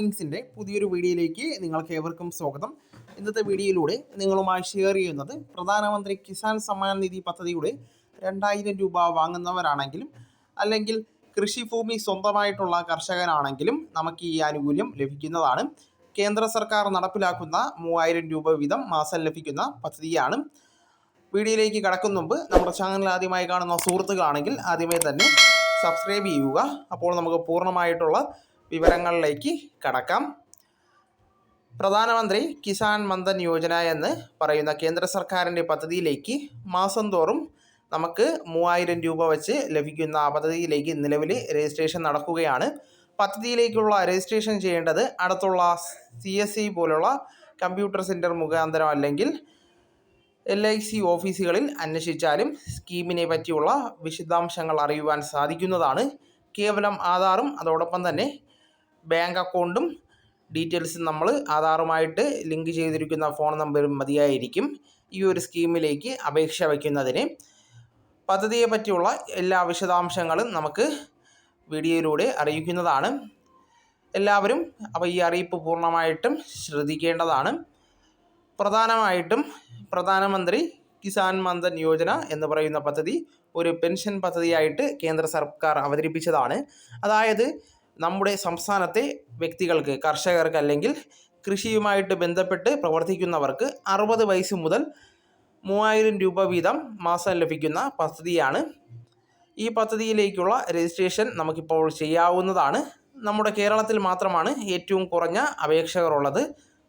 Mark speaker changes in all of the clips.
Speaker 1: ിന്റെ പുതിയൊരു വീഡിയോയിലേക്ക് നിങ്ങൾക്ക് ഏവർക്കും സ്വാഗതം. ഇന്നത്തെ വീഡിയോയിലൂടെ നിങ്ങളുമായി ഷെയർ ചെയ്യുന്നത് പ്രധാനമന്ത്രി കിസാൻ സമ്മാൻ നിധി പദ്ധതിയുടെ രണ്ടായിരം രൂപ വാങ്ങുന്നവരാണെങ്കിലും അല്ലെങ്കിൽ കൃഷിഭൂമി സ്വന്തമായിട്ടുള്ള കർഷകനാണെങ്കിലും നമുക്ക് ഈ ആനുകൂല്യം ലഭിക്കുന്നതാണ്. കേന്ദ്ര സർക്കാർ നടപ്പിലാക്കുന്ന മൂവായിരം രൂപ വീതം മാസം ലഭിക്കുന്ന പദ്ധതിയാണ്. വീഡിയോയിലേക്ക് കടക്കും മുമ്പ് നമ്മുടെ ചാനൽ ആദ്യമായി കാണുന്ന സുഹൃത്തുക്കളാണെങ്കിൽ ആദ്യമേ തന്നെ സബ്സ്ക്രൈബ് ചെയ്യുക. അപ്പോൾ നമുക്ക് പൂർണമായിട്ടുള്ള വിവരങ്ങളിലേക്ക് കടക്കാം. പ്രധാനമന്ത്രി കിസാൻ മന്ദൻ യോജന എന്ന് പറയുന്ന കേന്ദ്ര സർക്കാരിന്റെ പദ്ധതിയിലേക്ക് മാസം തോറും നമുക്ക് മൂവായിരം രൂപ വെച്ച് ലഭിക്കുന്ന ആ പദ്ധതിയിലേക്ക് നിലവിൽ രജിസ്ട്രേഷൻ നടക്കുകയാണ്. പദ്ധതിയിലേക്കുള്ള രജിസ്ട്രേഷൻ ചെയ്യേണ്ടത് അടുത്തുള്ള സി എസ് സി പോലുള്ള കമ്പ്യൂട്ടർ സെന്റർ മുഖാന്തരം അല്ലെങ്കിൽ എൽ ഐ സി ഓഫീസുകളിൽ അന്വേഷിച്ചാലും സ്കീമിനെ പറ്റിയുള്ള വിശദാംശങ്ങൾ അറിയുവാൻ സാധിക്കുന്നതാണ്. കേവലം ആധാറും അതോടൊപ്പം തന്നെ ബാങ്ക് അക്കൗണ്ടും ഡീറ്റെയിൽസും നമ്മൾ ആധാറുമായിട്ട് ലിങ്ക് ചെയ്തിരിക്കുന്ന ഫോൺ നമ്പറും മതിയായിരിക്കും. ഈ ഒരു സ്കീമിലേക്ക് അപേക്ഷ വയ്ക്കുന്നതിന്. പദ്ധതിയെ പറ്റിയുള്ള എല്ലാ വിശദാംശങ്ങളും നമുക്ക് വീഡിയോയിലൂടെ അറിയിക്കുന്നതാണ്. എല്ലാവരും അപ്പോൾ ഈ അറിയിപ്പ് പൂർണമായിട്ടും ശ്രദ്ധിക്കേണ്ടതാണ്. പ്രധാനമായിട്ടും പ്രധാനമന്ത്രി കിസാൻ മന്ദൻ യോജന എന്ന് പറയുന്ന പദ്ധതി ഒരു പെൻഷൻ പദ്ധതിയായിട്ട് കേന്ദ്ര സർക്കാർ അവതരിപ്പിച്ചതാണ്. അതായത് നമ്മുടെ സംസ്ഥാനത്തെ വ്യക്തികൾക്ക് കർഷകർക്ക് അല്ലെങ്കിൽ കൃഷിയുമായിട്ട് ബന്ധപ്പെട്ട് പ്രവർത്തിക്കുന്നവർക്ക് അറുപത് വയസ്സ് മുതൽ മൂവായിരം രൂപ വീതം മാസം ലഭിക്കുന്ന പദ്ധതിയാണ്. ഈ പദ്ധതിയിലേക്കുള്ള രജിസ്ട്രേഷൻ നമുക്കിപ്പോൾ ചെയ്യാവുന്നതാണ്. നമ്മുടെ കേരളത്തിൽ മാത്രമാണ് ഏറ്റവും കുറഞ്ഞ അപേക്ഷകർ ഉള്ളത്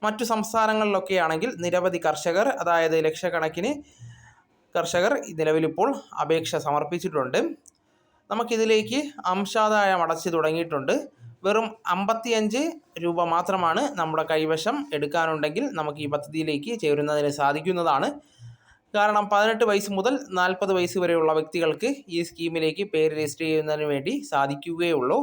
Speaker 1: മറ്റു സംസ്ഥാനങ്ങളിലൊക്കെ ആണെങ്കിൽ നിരവധി കർഷകർ അതായത് ലക്ഷക്കണക്കിന് കർഷകർ നിലവിലിപ്പോൾ അപേക്ഷ സമർപ്പിച്ചിട്ടുണ്ട്. നമുക്കിതിലേക്ക് അംശാദായം അടച്ചു തുടങ്ങിയിട്ടുണ്ട്. വെറും അമ്പത്തിയഞ്ച് രൂപ മാത്രമാണ് നമ്മുടെ കൈവശം എടുക്കാനുണ്ടെങ്കിൽ നമുക്ക് ഈ പദ്ധതിയിലേക്ക് ചേരുന്നതിന് സാധിക്കുന്നതാണ്. കാരണം പതിനെട്ട് വയസ്സ് മുതൽ നാൽപ്പത് വയസ്സ് വരെയുള്ള വ്യക്തികൾക്ക് ഈ സ്കീമിലേക്ക് പേര് രജിസ്റ്റർ ചെയ്യുന്നതിന് വേണ്ടി സാധിക്കുകയുള്ളൂ.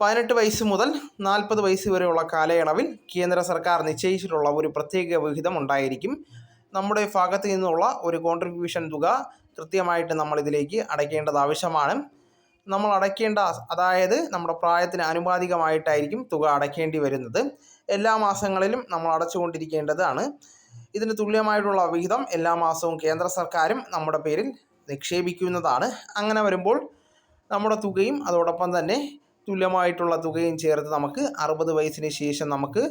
Speaker 1: പതിനെട്ട് വയസ്സ് മുതൽ നാൽപ്പത് വയസ്സ് വരെയുള്ള കാലയളവിൽ കേന്ദ്ര സർക്കാർ നിശ്ചയിച്ചിട്ടുള്ള ഒരു പ്രത്യേക വിഹിതം ഉണ്ടായിരിക്കും. നമ്മുടെ ഭാഗത്ത് നിന്നുള്ള ഒരു കോൺട്രിബ്യൂഷൻ തുക കൃത്യമായിട്ട് നമ്മൾ ഇതിലേക്ക് അടയ്ക്കേണ്ടത് ആവശ്യമാണ്. നമ്മൾ അടയ്ക്കേണ്ട അതായത് നമ്മുടെ പ്രായത്തിന് ആനുപാതികമായിട്ടായിരിക്കും തുക അടയ്ക്കേണ്ടി വരുന്നത്. എല്ലാ മാസങ്ങളിലും നമ്മൾ അടച്ചുകൊണ്ടിരിക്കേണ്ടതാണ്. ഇതിന് തുല്യമായിട്ടുള്ള വിഹിതം എല്ലാ മാസവും കേന്ദ്ര സർക്കാരും നമ്മുടെ പേരിൽ നിക്ഷേപിക്കുന്നതാണ്. അങ്ങനെ വരുമ്പോൾ നമ്മുടെ തുകയും അതോടൊപ്പം തന്നെ തുല്യമായിട്ടുള്ള തുകയും ചേർത്ത് നമുക്ക് അറുപത് വയസ്സിന് ശേഷം നമുക്ക്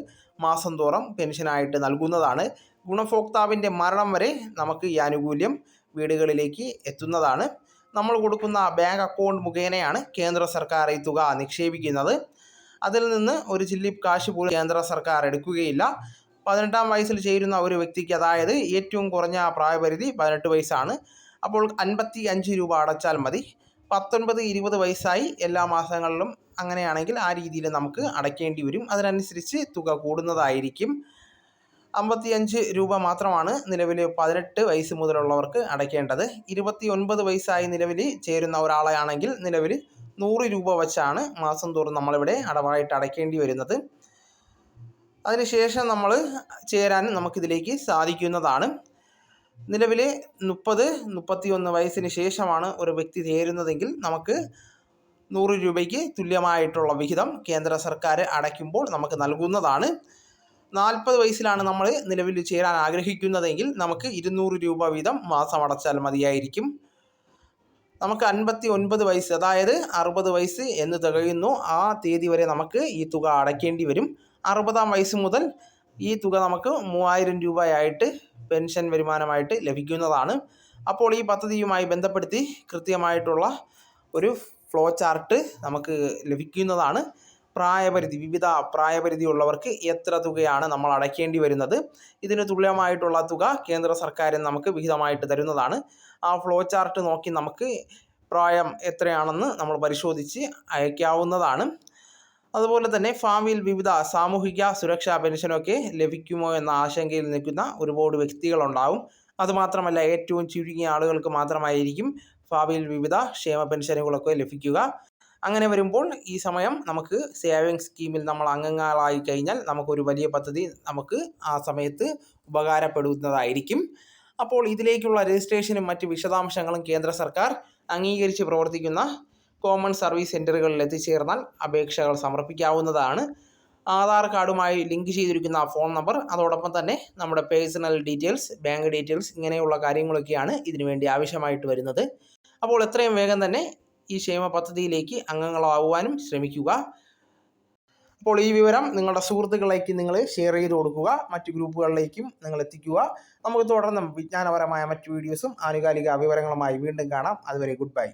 Speaker 1: മാസം തോറും പെൻഷനായിട്ട് നൽകുന്നതാണ്. ഗുണഭോക്താവിന്റെ മരണം വരെ നമുക്ക് ഈ ആനുകൂല്യം വീടുകളിലേക്ക് എത്തുന്നതാണ്. നമ്മൾ കൊടുക്കുന്ന ബാങ്ക് അക്കൗണ്ട് മുഖേനയാണ് കേന്ദ്ര സർക്കാർ ഈ തുക നിക്ഷേപിക്കുന്നത്. അതിൽ നിന്ന് ഒരു ചില്ലി കാശ് പോലും കേന്ദ്ര സർക്കാർ എടുക്കുകയില്ല. പതിനെട്ടാം വയസ്സിൽ ചേരുന്ന ഒരു വ്യക്തിക്ക് അതായത് ഏറ്റവും കുറഞ്ഞ പ്രായപരിധി പതിനെട്ട് വയസ്സാണ്. അപ്പോൾ അൻപത്തി അഞ്ച് രൂപ അടച്ചാൽ മതി. പത്തൊൻപത് ഇരുപത് വയസ്സായി എല്ലാ മാസങ്ങളിലും അങ്ങനെയാണെങ്കിൽ ആ രീതിയിൽ നമുക്ക് അടയ്ക്കേണ്ടി വരും. അതിനനുസരിച്ച് തുക കൂടുന്നതായിരിക്കും. അമ്പത്തിയഞ്ച് രൂപ മാത്രമാണ് നിലവിൽ പതിനെട്ട് വയസ്സ് മുതലുള്ളവർക്ക് അടയ്ക്കേണ്ടത്. ഇരുപത്തി ഒൻപത് വയസ്സായി നിലവിൽ ചേരുന്ന ഒരാളെയാണെങ്കിൽ നിലവിൽ നൂറ് രൂപ വച്ചാണ് മാസം തോറും നമ്മളിവിടെ അടവായിട്ട് അടയ്ക്കേണ്ടി വരുന്നത്. അതിനുശേഷം നമ്മൾ ചേരാൻ നമുക്കിതിലേക്ക് സാധിക്കുന്നതാണ്. നിലവിൽ മുപ്പത് മുപ്പത്തി ഒന്ന് വയസ്സിന് ശേഷമാണ് ഒരു വ്യക്തി ചേരുന്നതെങ്കിൽ നമുക്ക് നൂറ് രൂപയ്ക്ക് തുല്യമായിട്ടുള്ള വിഹിതം കേന്ദ്ര സർക്കാർ അടയ്ക്കുമ്പോൾ നമുക്ക് നൽകുന്നതാണ്. നാൽപ്പത് വയസ്സിലാണ് നമ്മൾ നിലവിൽ ചേരാൻ ആഗ്രഹിക്കുന്നതെങ്കിൽ നമുക്ക് ഇരുന്നൂറ് രൂപ വീതം മാസം അടച്ചാൽ മതിയായിരിക്കും. നമുക്ക് അൻപത്തി ഒൻപത് വയസ്സ് അതായത് അറുപത് വയസ്സ് എന്ന് തികയുന്നു. ആ തീയതി വരെ നമുക്ക് ഈ തുക അടയ്ക്കേണ്ടി വരും. അറുപതാം വയസ്സ് മുതൽ ഈ തുക നമുക്ക് മൂവായിരം രൂപയായിട്ട് പെൻഷൻ വരുമാനമായിട്ട് ലഭിക്കുന്നതാണ്. അപ്പോൾ ഈ പദ്ധതിയുമായി ബന്ധപ്പെടുത്തി കൃത്യമായിട്ടുള്ള ഒരു ഫ്ലോ ചാർട്ട് നമുക്ക് ലഭിക്കുന്നതാണ്. പ്രായപരിധി വിവിധ പ്രായപരിധി ഉള്ളവർക്ക് എത്ര തുകയാണ് നമ്മൾ അടയ്ക്കേണ്ടി വരുന്നത്? ഇതിന് തുല്യമായിട്ടുള്ള തുക കേന്ദ്ര സർക്കാർ നമുക്ക് വിഹിതമായിട്ട് തരുന്നതാണ്. ആ ഫ്ലോ ചാർട്ട് നോക്കി നമുക്ക് പ്രായം എത്രയാണെന്ന് നമ്മൾ പരിശോധിച്ച് അയക്കാവുന്നതാണ്. അതുപോലെ തന്നെ ഫാമിൽ വിവിധ സാമൂഹിക സുരക്ഷാ പെൻഷനൊക്കെ ലഭിക്കുമോ എന്ന ആശങ്കയിൽ നിൽക്കുന്ന ഒരുപാട് വ്യക്തികളുണ്ടാവും. അതുമാത്രമല്ല ഏറ്റവും ചുരുങ്ങിയ ആളുകൾക്ക് മാത്രമായിരിക്കും ഭാവിയിൽ വിവിധ ക്ഷേമ പെൻഷനുകളൊക്കെ ലഭിക്കുക. അങ്ങനെ വരുമ്പോൾ ഈ സമയം നമുക്ക് സേവിങ് സ്കീമിൽ നമ്മൾ അംഗങ്ങളായി കഴിഞ്ഞാൽ നമുക്കൊരു വലിയ പദ്ധതി നമുക്ക് ആ സമയത്ത് ഉപകാരപ്പെടുന്നതായിരിക്കും. അപ്പോൾ ഇതിലേക്കുള്ള രജിസ്ട്രേഷനും മറ്റ് വിശദാംശങ്ങളും കേന്ദ്ര സർക്കാർ അംഗീകരിച്ച് പ്രവർത്തിക്കുന്ന കോമൺ സർവീസ് സെന്ററുകളിൽ എത്തിച്ചേർന്നാൽ അപേക്ഷകൾ സമർപ്പിക്കാവുന്നതാണ്. ആധാർ കാർഡുമായി ലിങ്ക് ചെയ്തിരിക്കുന്ന ഫോൺ നമ്പർ അതോടൊപ്പം തന്നെ നമ്മുടെ പേഴ്സണൽ ഡീറ്റെയിൽസ് ബാങ്ക് ഡീറ്റെയിൽസ് ഇങ്ങനെയുള്ള കാര്യങ്ങളൊക്കെയാണ് ഇതിനു വേണ്ടി ആവശ്യമായിട്ട് വരുന്നത്. അപ്പോൾ എത്രയും വേഗം തന്നെ ഈ ക്ഷേമ പദ്ധതിയിലേക്ക് അംഗങ്ങളാവുവാനും ശ്രമിക്കുക. അപ്പോൾ ഈ വിവരം നിങ്ങളുടെ സുഹൃത്തുക്കളിലേക്ക് നിങ്ങൾ ഷെയർ ചെയ്ത് കൊടുക്കുക. മറ്റു ഗ്രൂപ്പുകളിലേക്കും നിങ്ങൾ എത്തിക്കുക. നമുക്ക് തുടർന്നും വിജ്ഞാനപരമായ മറ്റു വീഡിയോസും ആനുകാലിക വിവരങ്ങളുമായി വീണ്ടും കാണാം. അതുവരെ ഗുഡ് ബൈ